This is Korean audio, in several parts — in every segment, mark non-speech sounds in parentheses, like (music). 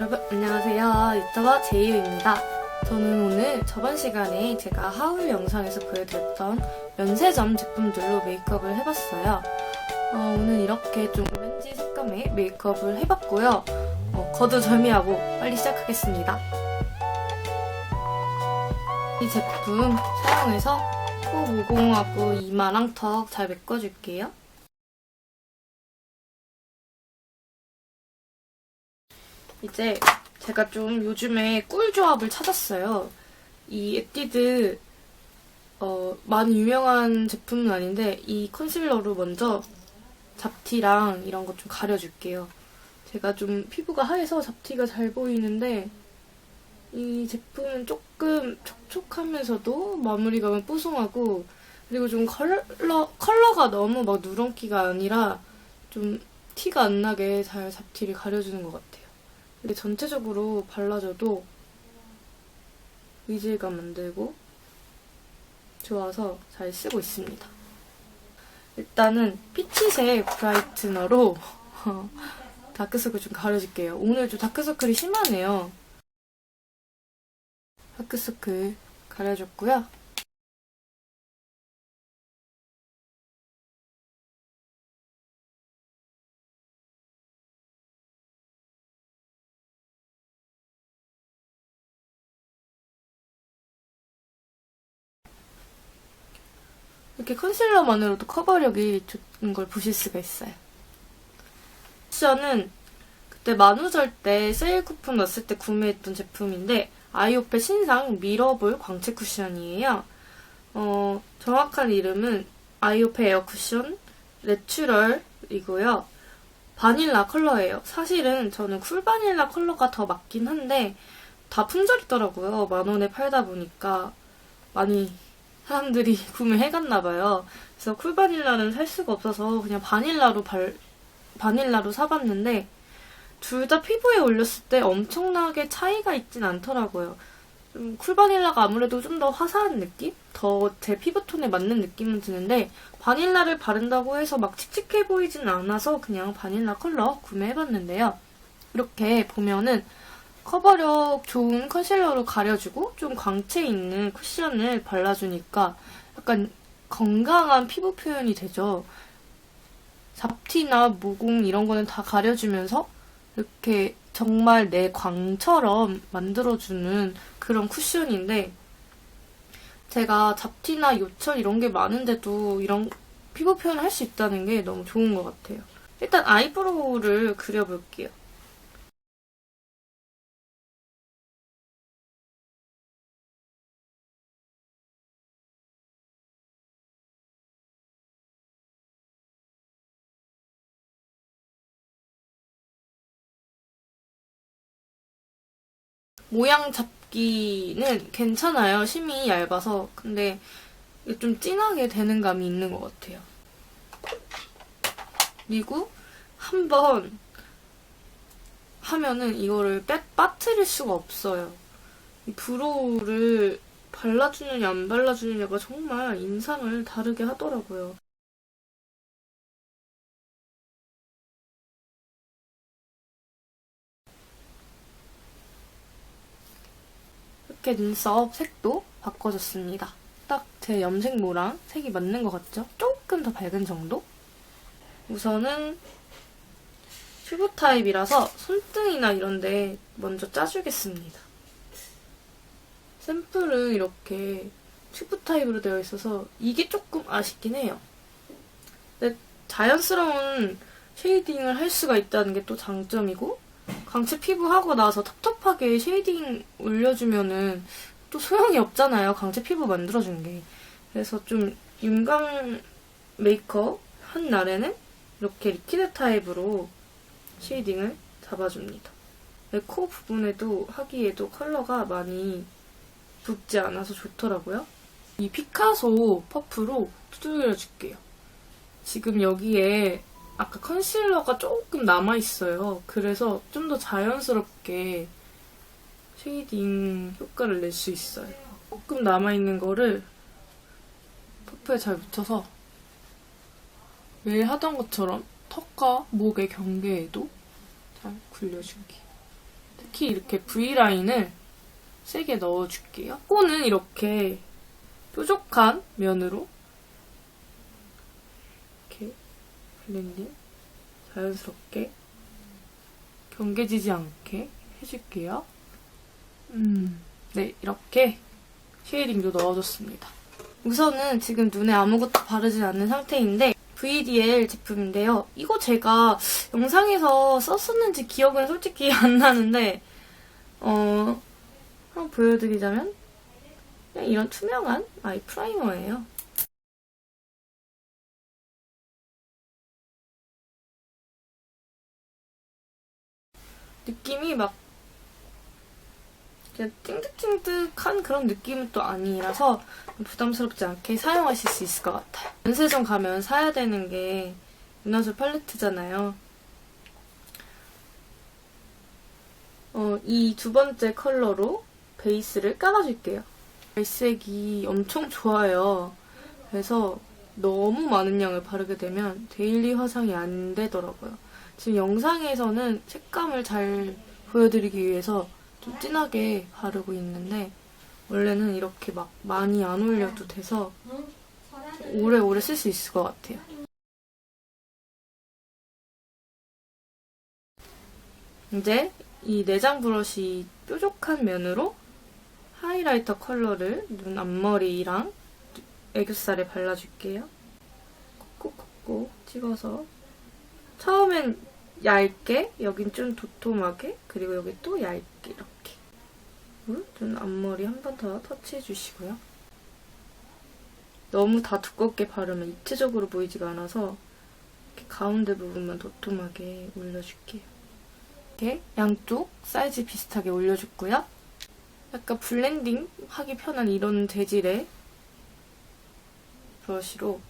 여러분 안녕하세요. 유튜버 제이유입니다. 저는 오늘 저번 시간에 제가 하울 영상에서 보여드렸던 면세점 제품들로 메이크업을 해봤어요. 어, 오늘 이렇게 좀 오렌지 색감의 메이크업을 해봤고요. 어, 거두절미하고 빨리 시작하겠습니다. 이 제품 사용해서 코 모공하고 이마랑 턱 잘 메꿔줄게요 이제 제가 좀 요즘에 꿀 조합을 찾았어요. 이 에뛰드 어, 많이 유명한 제품은 아닌데 이 컨실러로 먼저 잡티랑 이런 거좀 가려줄게요. 제가 좀 피부가 하얘서 잡티가 잘 보이는데 이 제품은 조금 촉촉하면서도 마무리감은 뽀송하고 그리고 좀 컬러, 컬러가 너무 막 누런기가 아니라 좀 티가 안 나게 잘 잡티를 가려주는 것 같아요. 근데 전체적으로 발라줘도 이질감 만들고 좋아서 잘 쓰고 있습니다. 일단은 피치색 브라이트너로 (laughs) 다크서클 좀 가려줄게요. 오늘 좀 다크서클이 심하네요. 다크서클 가려줬고요. 이렇게 컨실러만으로도 커버력이 좋은 걸 보실 수가 있어요. 쿠션은 그때 만우절 때 세일 쿠폰 넣었을 때 구매했던 제품인데 아이오페 신상 미러볼 광채 쿠션이에요. 어, 정확한 이름은 아이오페 에어 쿠션 내추럴이고요. 바닐라 컬러예요. 사실은 저는 쿨 바닐라 컬러가 더 맞긴 한데 다 품절이더라고요. 만 원에 팔다 보니까 많이 사람들이 (laughs) 구매해갔나 봐요. 그래서 쿨바닐라는 살 수가 없어서 그냥 바닐라로 발, 바닐라로 사봤는데 둘 다 피부에 올렸을 때 엄청나게 차이가 있진 않더라고요. 좀 쿨바닐라가 아무래도 좀 더 화사한 느낌? 더 제 피부톤에 맞는 느낌은 드는데 바닐라를 바른다고 해서 막 칙칙해 보이진 않아서 그냥 바닐라 컬러 구매해봤는데요. 이렇게 보면은 커버력 좋은 컨실러로 가려주고 좀 광채 있는 쿠션을 발라주니까 약간 건강한 피부 표현이 되죠. 잡티나 모공 이런 거는 다 가려주면서 이렇게 정말 내 광처럼 만들어주는 그런 쿠션인데 제가 잡티나 요철 이런 게 많은데도 이런 피부 표현을 할 수 있다는 게 너무 좋은 것 같아요. 일단 아이브로우를 그려볼게요. 모양 잡기는 괜찮아요. 심이 얇아서. 근데 좀 진하게 되는 감이 있는 것 같아요. 그리고 한번 하면은 이거를 빠, 빠뜨릴 수가 없어요. 이 브로우를 발라주느냐 안 발라주느냐가 정말 인상을 다르게 하더라고요. 이렇게 눈썹 색도 바꿔줬습니다. 딱 제 염색모랑 색이 맞는 것 같죠? 조금 더 밝은 정도? 우선은 큐브 타입이라서 손등이나 이런데 먼저 짜주겠습니다. 샘플은 이렇게 튜브 타입으로 되어 있어서 이게 조금 아쉽긴 해요. 근데 자연스러운 쉐이딩을 할 수가 있다는 게 또 장점이고 광채 피부 하고 나서 텁텁하게 쉐이딩 올려주면은 또 소용이 없잖아요. 광채 피부 만들어준 게. 그래서 좀 윤광 메이크업 한 날에는 이렇게 리퀴드 타입으로 쉐이딩을 잡아줍니다. 네, 코 부분에도 하기에도 컬러가 많이 붓지 않아서 좋더라고요. 이 피카소 퍼프로 두들겨 줄게요. 지금 여기에 아까 컨실러가 조금 남아있어요. 그래서 좀 더 자연스럽게 쉐이딩 효과를 낼 수 있어요. 조금 남아있는 거를 퍼프에 잘 묻혀서 매일 하던 것처럼 턱과 목의 경계에도 잘 굴려주기. 특히 이렇게 V라인을 세게 넣어줄게요. 코는 이렇게 뾰족한 면으로 이렇게 블렌딩 자연스럽게 경계지지 않게 해줄게요. 음, 네, 이렇게 쉐이딩도 넣어줬습니다. 우선은 지금 눈에 아무것도 바르지 않는 상태인데 VDL 제품인데요. 이거 제가 영상에서 썼었는지 기억은 솔직히 (laughs) 안 나는데 어 한번 보여드리자면 그냥 이런 투명한 아이 프라이머예요. 느낌이 막 그냥 띵득띵득한 그런 느낌은 또 아니라서 부담스럽지 않게 사용하실 수 있을 것 같아요. 연세점 가면 사야 되는 게 윤화술 팔레트잖아요. 어, 이 두 번째 컬러로 베이스를 깔아줄게요. 발색이 엄청 좋아요. 그래서 너무 많은 양을 바르게 되면 데일리 화장이 안 되더라고요. 지금 영상에서는 색감을 잘 보여드리기 위해서 좀 진하게 바르고 있는데 원래는 이렇게 막 많이 안 올려도 돼서 오래오래 쓸 수 있을 것 같아요. 이제 이 내장 브러쉬 뾰족한 면으로 하이라이터 컬러를 눈 앞머리랑 애교살에 발라줄게요. 콕콕콕콕 찍어서 처음엔 얇게, 여긴 좀 도톰하게, 그리고 여기 또 얇게 이렇게. 눈 앞머리 한 번 더 터치해 주시고요. 너무 다 두껍게 바르면 입체적으로 보이지가 않아서 가운데 부분만 도톰하게 올려줄게요. 이렇게 양쪽 사이즈 비슷하게 올려줬고요. 약간 블렌딩 하기 편한 이런 재질의 브러쉬로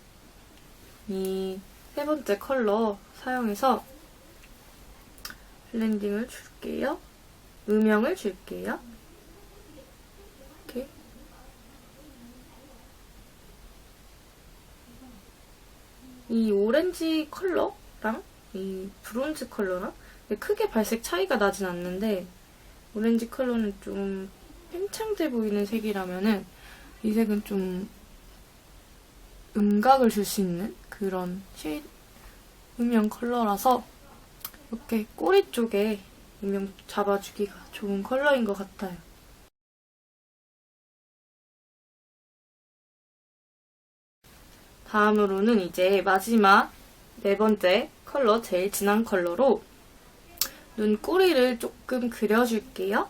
이 세 번째 컬러 사용해서 블렌딩을 줄게요. 음영을 줄게요. 이렇게. 이 오렌지 컬러랑 이 브론즈 컬러랑 크게 발색 차이가 나진 않는데 오렌지 컬러는 좀 팽창돼 보이는 색이라면은 이 색은 좀 음각을 줄 수 있는 그런 쉐 음영 컬러라서 이렇게 꼬리 쪽에 음영 잡아주기가 좋은 컬러인 것 같아요. 다음으로는 이제 마지막 네 번째 컬러, 제일 진한 컬러로 눈꼬리를 조금 그려줄게요.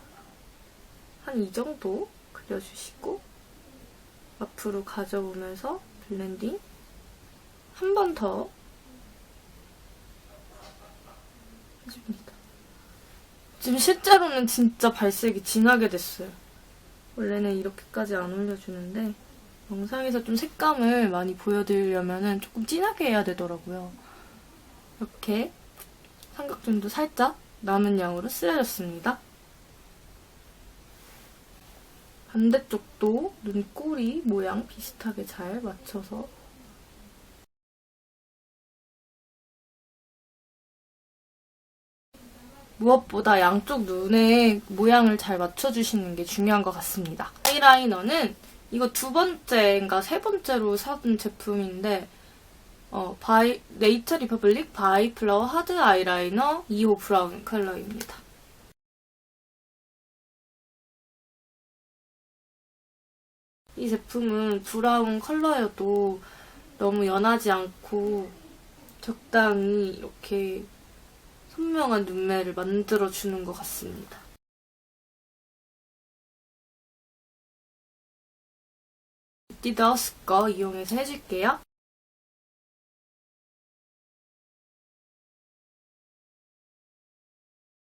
한 이 정도 그려주시고 앞으로 가져오면서 블렌딩 한 번 더 해줍니다. 지금 실제로는 진짜 발색이 진하게 됐어요. 원래는 이렇게까지 안 올려주는데 영상에서 좀 색감을 많이 보여드리려면 조금 진하게 해야 되더라고요. 이렇게 삼각존도 살짝 남은 양으로 쓰여졌습니다. 반대쪽도 눈꼬리 모양 비슷하게 잘 맞춰서 무엇보다 양쪽 눈의 모양을 잘 맞춰주시는 게 중요한 것 같습니다. 아이라이너는 이거 두 번째인가 세 번째로 사둔 제품인데 어, 바이, 네이처 리퍼블릭 바이 플라워 하드 아이라이너 2호 브라운 컬러입니다. 이 제품은 브라운 컬러여도 너무 연하지 않고 적당히 이렇게 선명한 눈매를 만들어주는 것 같습니다. 디더스 거 이용해서 해줄게요.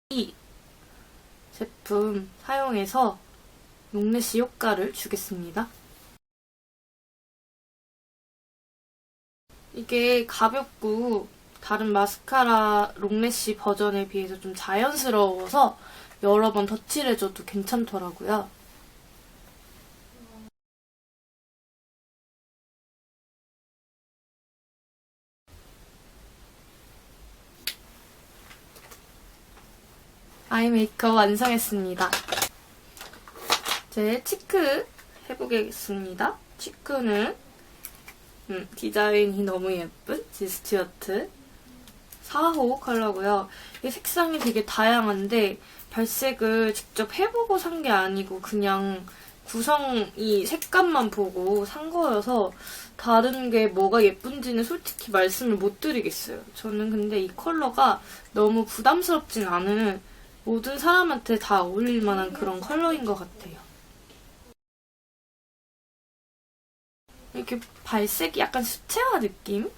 이 제품 사용해서 롱래쉬 효과를 주겠습니다. 이게 가볍고 다른 마스카라 롱래쉬 버전에 비해서 좀 자연스러워서 여러 번 덧칠해줘도 괜찮더라고요. 아이 메이크업 완성했습니다. 이제 치크 해보겠습니다. 치크는 음, 디자인이 너무 예쁜 지스튜어트 4호 컬러고요. 이 색상이 되게 다양한데 발색을 직접 해보고 산 게 아니고 그냥 구성 이 색감만 보고 산 거여서 다른 게 뭐가 예쁜지는 솔직히 말씀을 못 드리겠어요. 저는 근데 이 컬러가 너무 부담스럽진 않은 모든 사람한테 다 어울릴 만한 그런 컬러인 것 같아요. 이렇게 발색이 약간 수채화 느낌?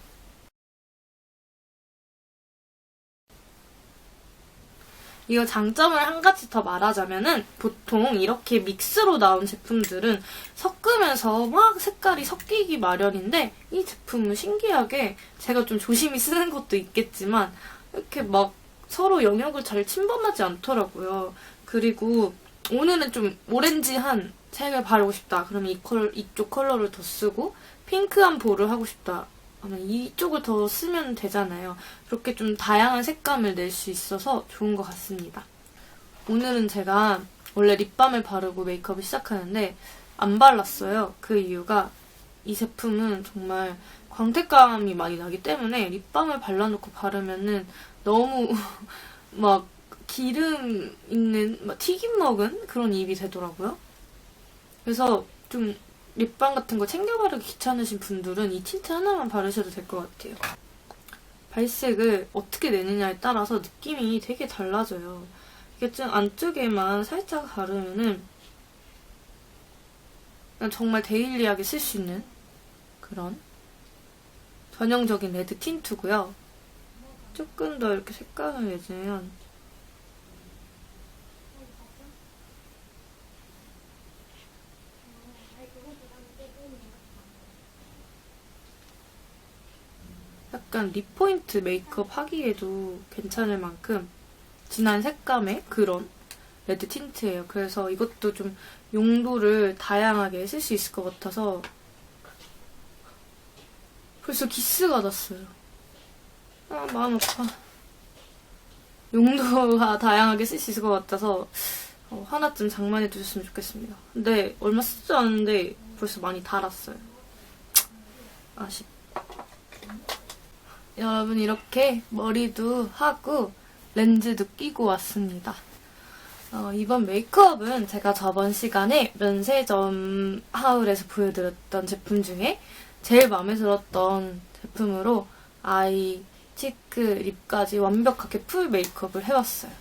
이거 장점을 한 가지 더 말하자면은 보통 이렇게 믹스로 나온 제품들은 섞으면서 막 색깔이 섞이기 마련인데 이 제품은 신기하게 제가 좀 조심히 쓰는 것도 있겠지만 이렇게 막 서로 영역을 잘 침범하지 않더라고요. 그리고 오늘은 좀 오렌지한 색을 바르고 싶다. 그러면 이 컬, 이쪽 컬러를 더 쓰고 핑크한 볼을 하고 싶다. 그러면 이쪽을 더 쓰면 되잖아요. 그렇게 좀 다양한 색감을 낼 수 있어서 좋은 것 같습니다. 오늘은 제가 원래 립밤을 바르고 메이크업을 시작하는데 안 발랐어요. 그 이유가 이 제품은 정말 광택감이 많이 나기 때문에 립밤을 발라놓고 바르면은 너무 (laughs) 막 기름 있는 막 튀김 먹은 그런 입이 되더라고요. 그래서 좀 립밤 같은 거 챙겨 바르기 귀찮으신 분들은 이 틴트 하나만 바르셔도 될 것 같아요. 발색을 어떻게 내느냐에 따라서 느낌이 되게 달라져요. 이게 좀 안쪽에만 살짝 바르면은 정말 데일리하게 쓸 수 있는 그런 전형적인 레드 틴트고요. 조금 더 이렇게 색감을 내주면 약간 립포인트 메이크업 하기에도 괜찮을 만큼 진한 색감의 그런 레드 틴트예요. 그래서 이것도 좀 용도를 다양하게 쓸 수 있을 것 같아서 벌써 기스가 났어요. 아, 마음 아파. 용도가 (laughs) 다양하게 쓸 수 있을 것 같아서 어, 하나쯤 장만해 두셨으면 좋겠습니다. 근데 얼마 쓰지 않은데 벌써 많이 달았어요. 아쉽. 여러분 이렇게 머리도 하고 렌즈도 끼고 왔습니다. 어, 이번 메이크업은 제가 저번 시간에 면세점 하울에서 보여드렸던 제품 중에 제일 마음에 들었던 제품으로 아이, 치크, 립까지 완벽하게 풀 메이크업을 해봤어요.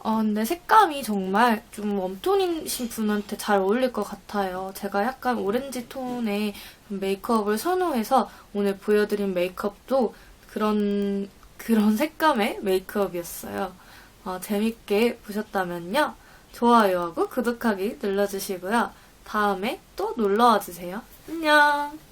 어, 근데 색감이 정말 좀 웜톤이신 분한테 잘 어울릴 것 같아요. 제가 약간 오렌지 톤의 메이크업을 선호해서 오늘 보여드린 메이크업도 그런, 그런 색감의 메이크업이었어요. 어, 재밌게 보셨다면요. 좋아요하고 구독하기 눌러주시고요. 다음에 또 놀러와 주세요. 안녕!